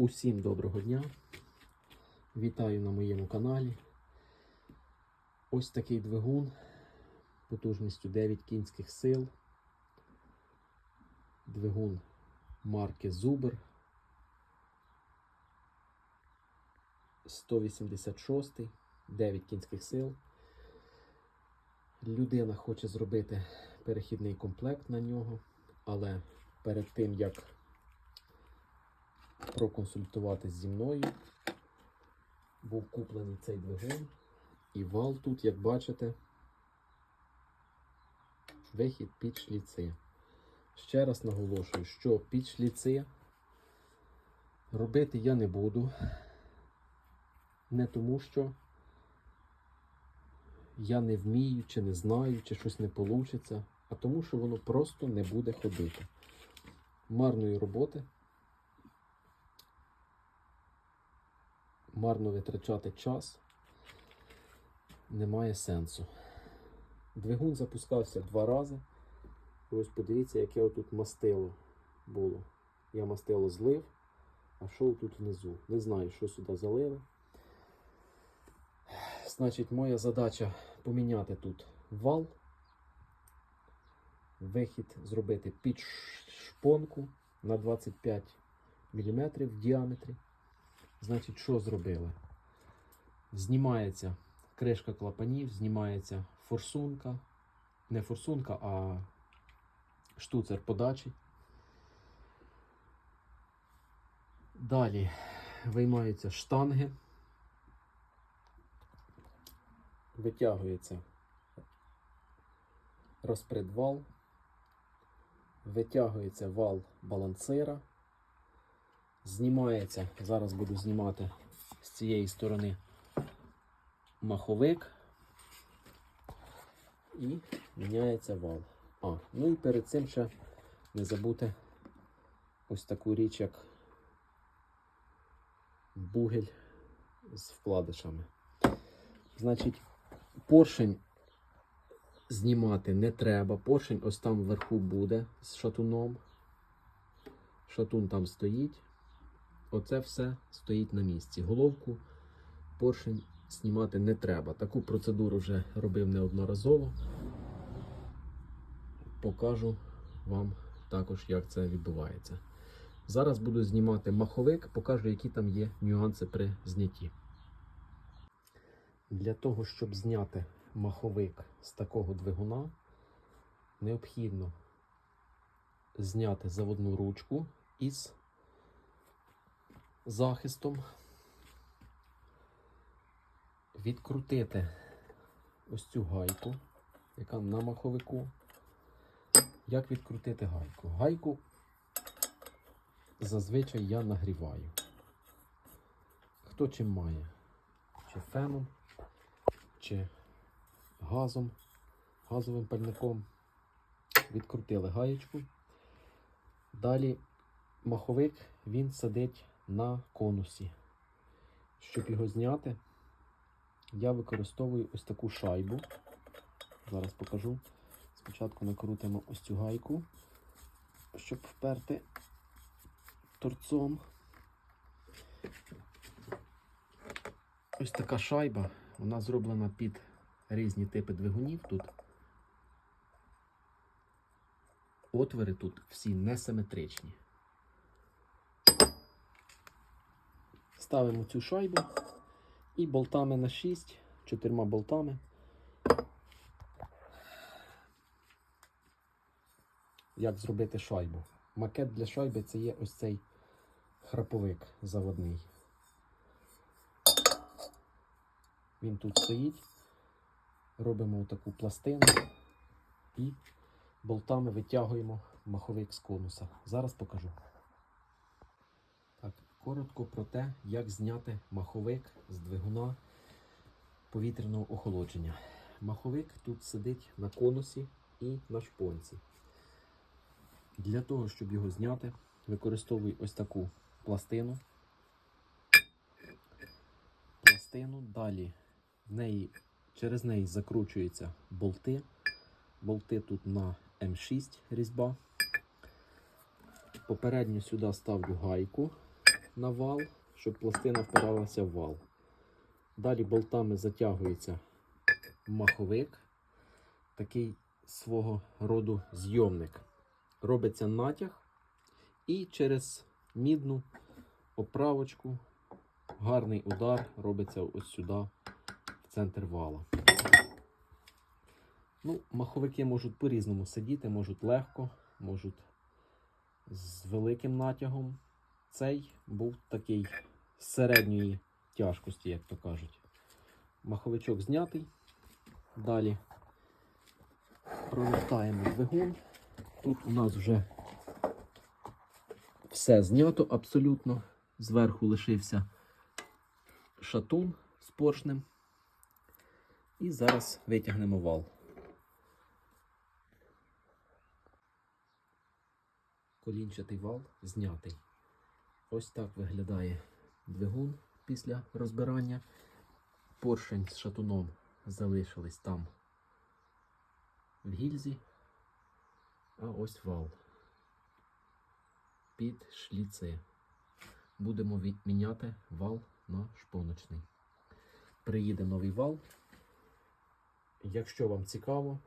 Усім доброго дня. Вітаю на моєму каналі. Ось такий двигун потужністю 9 кінських сил. Двигун марки Зубер. 186, 9 кінських сил. Людина хоче зробити перехідний комплект на нього, але перед тим як проконсультуватись зі мною. Був куплений цей двигун. І вал тут, як бачите, вихід під шліци. Ще раз наголошую, що під шліци робити я не буду. Не тому, що я не вмію, чи не знаю, чи щось не вийде, а тому, що воно просто не буде ходити. Марної роботи марно витрачати час немає сенсу. Двигун запускався два рази. Ось подивіться, яке отут мастило було. Я мастило злив, а що тут внизу? Не знаю, що сюди залили. Значить, моя задача поміняти тут вал, вихід зробити під шпонку на 25 мм в діаметрі. Значить, що зробили? Знімається кришка клапанів, знімається форсунка. Не форсунка, а штуцер подачі. Далі виймаються штанги, витягується розпредвал, витягується вал балансира. Знімається, зараз буду знімати з цієї сторони маховик і міняється вал. А, ну і перед цим ще не забути ось таку річ, як бугель з вкладишами. Значить, поршень знімати не треба. Поршень ось там вверху буде з шатуном. Шатун там стоїть. Оце все стоїть на місці. Головку поршень знімати не треба. Таку процедуру вже робив неодноразово. Покажу вам також, як це відбувається. Зараз буду знімати маховик, покажу, які там є нюанси при знятті. Для того, щоб зняти маховик з такого двигуна, необхідно зняти заводну ручку із захистом, відкрутити ось цю гайку, яка на маховику. Як відкрутити гайку? Гайку зазвичай я нагріваю. Хто чим має? Чи феном, чи газом, газовим пальником. Відкрутили гаєчку. Далі маховик він сидить на конусі. Щоб його зняти, я використовую ось таку шайбу. Зараз покажу. Спочатку накрутимо ось цю гайку, щоб вперти торцом. Ось така шайба, вона зроблена під різні типи двигунів тут. Отвори тут всі несиметричні. Ставимо цю шайбу і болтами на 6, чотирма болтами. Як зробити шайбу? Макет для шайби це є ось цей храповик заводний. Він тут стоїть. Робимо таку пластину і болтами витягуємо маховик з конуса. Зараз покажу. Коротко про те, як зняти маховик з двигуна повітряного охолодження. Маховик тут сидить на конусі і на шпонці. Для того, щоб його зняти, використовую ось таку пластину. Пластину, далі в неї, через неї закручуються болти. Болти тут на М6 різьба. Попередньо сюди ставлю гайку на вал, щоб пластина впиралася в вал. Далі болтами затягується маховик, такий свого роду зйомник. Робиться натяг і через мідну оправочку гарний удар робиться ось сюди, в центр вала. Ну, маховики можуть по-різному сидіти, можуть легко, можуть з великим натягом. Цей був такий середньої тяжкості, як то кажуть. Маховичок знятий. Далі провертаємо двигун. Тут у нас вже все знято абсолютно. Зверху лишився шатун з поршнем. І зараз витягнемо вал. Колінчатий вал знятий. Ось так виглядає двигун після розбирання. Поршень з шатуном залишились там в гільзі. А ось вал. Під шліци. Будемо міняти вал на шпоночний. Приїде новий вал. Якщо вам цікаво,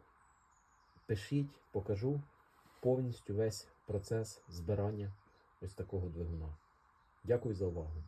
пишіть, покажу повністю весь процес збирання ось такого двигуна. Дякую за увагу.